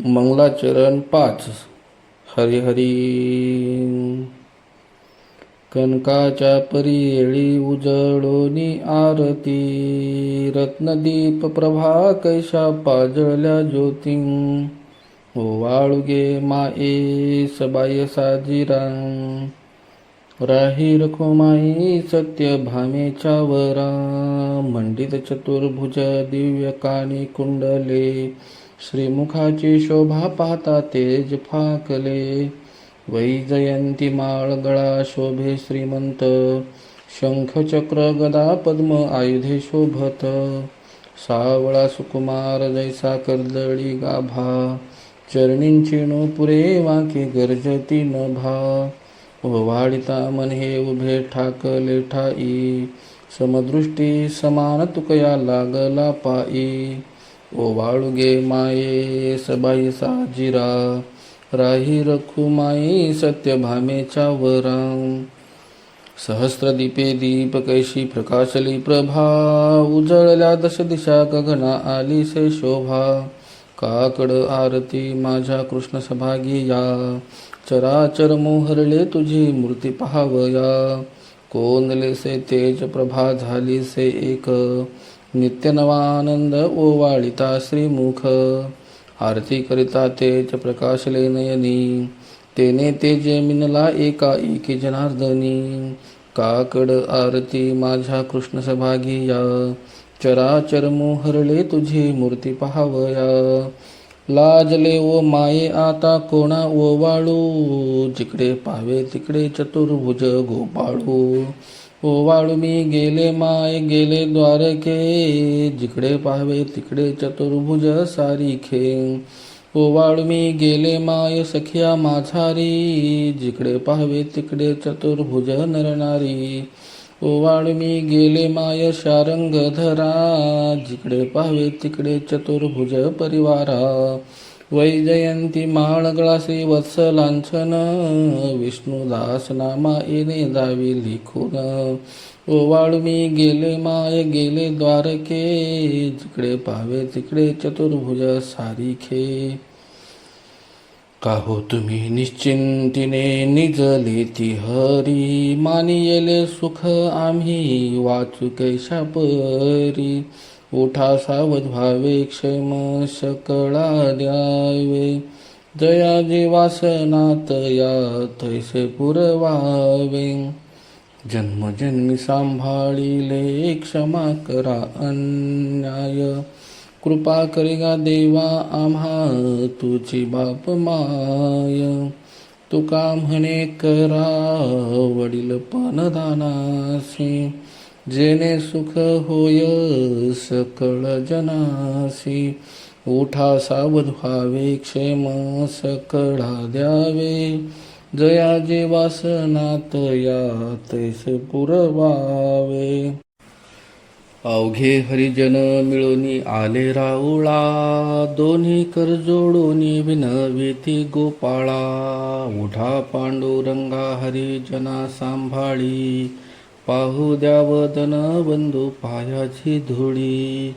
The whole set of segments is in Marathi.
मंगलाचरण पाच. हरिहरी कनकाच्या परियळी उजळोनी आरती. रत्नदीप प्रभा कैशा पाजळल्या ज्योती. वाळुगे माये सबाय साजिरा. राही रखुमाई सत्य भामेच्या वरा. मंडित चतुर्भुज दिव्य कानी कुंडले. श्रीमुखाची शोभा पाहता तेज फाकले. वैजयंती माळ गळा शोभे श्रीमंत. शंख चक्र गदा पद्म आयुधे शोभत. सावळा सुकुमार जैसा कर्दळी गाभा. चरणींची पुरे वाके गर्जती भा वाढिता मन हे उभे ठाकले ठाई. समदृष्टी समान तुकया लागला पायी ओ वाळुगे माये सबाई साजिरा राही रखू माई सत्य भामेच्या वरा सहस्रदीपे दीप कैशी प्रकाशली प्रभा उजळल्या दश दिशा गगना आली से शोभा। काकड आरती माझ्या कृष्ण सभागी या चराचर मोहरले तुझी मूर्ती पहावया। कोंदले से तेज प्रभा झाली से एक नित्यनवानंद ओवाळिता श्रीमुख। आरती करिता तेज प्रकाशले नयनी। तेने तेजे मिनला एका एकी जनार्दनी। काकड आरती माझ्या कृष्ण सभागी या चराचर मोहरले तुझी मूर्ती पहावया। लाजले ओ माये आता कोणा ओवाळू। जिकडे पाहावे तिकडे चतुर्भुज गोपाळू। ओ वाळू मी गेले माय, गेले द्वारके, जिकडे पाहावे तिकडे चतुर्भुज सारीखे. ओ वाळू मी गेले माय, सखिया माझारी, जिकडे पाहावे तिकडे चतुर्भुज नरनारी. ओ वाळू मी गेले माय शारंग धरा जिकडे पाहावे तिकडे चतुर्भुज परिवारा. वैजयंती माळ वत्स लांछन विष्णुदास नामा येणे जावी लिखून ओ मी गेले माय गेले द्वारके जिकडे पावे तिकडे चतुर्भुज सारिखे. काहो तुम्ही निश्चिंतीने निजले ती हरी मानियले सुख आम्ही वाचू कैशापरी? परी उठा सावध व्हावे क्षेम सकळा द्यावे जया जीवासनात या तैसे पुरवावे। जन्मजन्मी सांभाळिले क्षमा करा अन्याय। कृपा करिगा देवा आम्हा तुझी बाप माय। तुका म्हणे करा वडील पणदानासी जेणे सुख होय सकळ जनासी उठा सावध व्हावे क्षेम सकळा द्यावे. जया जे वासनात या तैस पुरवावे. अवघे हरिजन मिळूनी आले राऊळा दोन्ही कर जोडोनी विनविती गोपाळा. उठा पांडुरंगा हरिजना सांभाळी पाहू द्या वदन बंधू पायाची धुळी.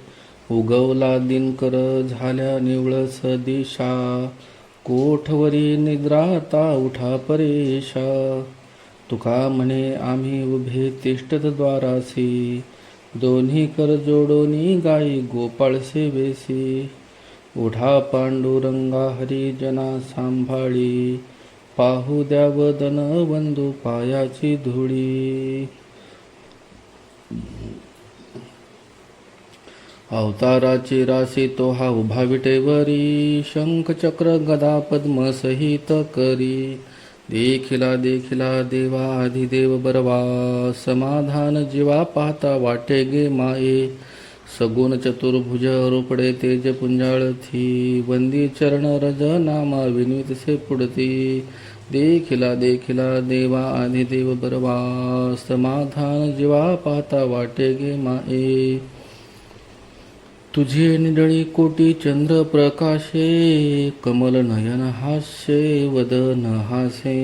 उगवला दिनकर झाल्या निवळस दिशा कोठवरी निद्राता उठा परेशा. तुका म्हणे आम्ही उभे तिष्ठत द्वारासी दोन्ही कर जोडोनी गाई गोपाळ सेवेसी उठा पांडुरंगा हरिजना सांभाळी. पाहू द्या वदन बंधू पायाची धुळी. अवताराची राशी तो हा उभा विटेवरी शंख चक्र गदा पद्म सहित करी. देखिला देखिला देवा अधिदेव बरवा समाधान जीवा पाहता वाटे गे माये. सगुण चतुर्भुज रोपडे तेज पुंजाळथी वंदी चरण रज नामा विनित से पुडती. देखिला देखिला देवा अधिदेव बरवा समाधान जीवा पाहता वाटे गे माये. तुझे निडळी कोटी चंद्र प्रकाशे कमल नयन हास्ये वदन हासे.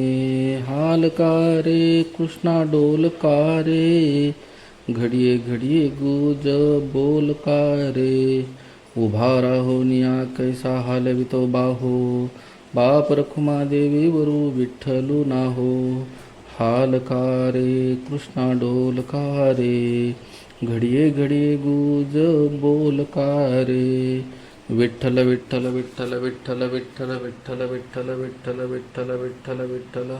हालकारे कृष्णा डोलकारे घडिये घडिये गुज बोलकारे उभा राहोनिया कैसा हालवितो बाहो? बाप रखुमा देवी वरू विठ्ठलू नाहो. हालकारे कृष्णा डोलकारे घडिये घडिये गुज बोल का रे। विठ्ठल विठ्ठल विठ्ठल विठ्ठल विठ्ठल विठ्ठल विठ्ठल विठ्ठल विठ्ठल विठ्ठल विठ्ठल।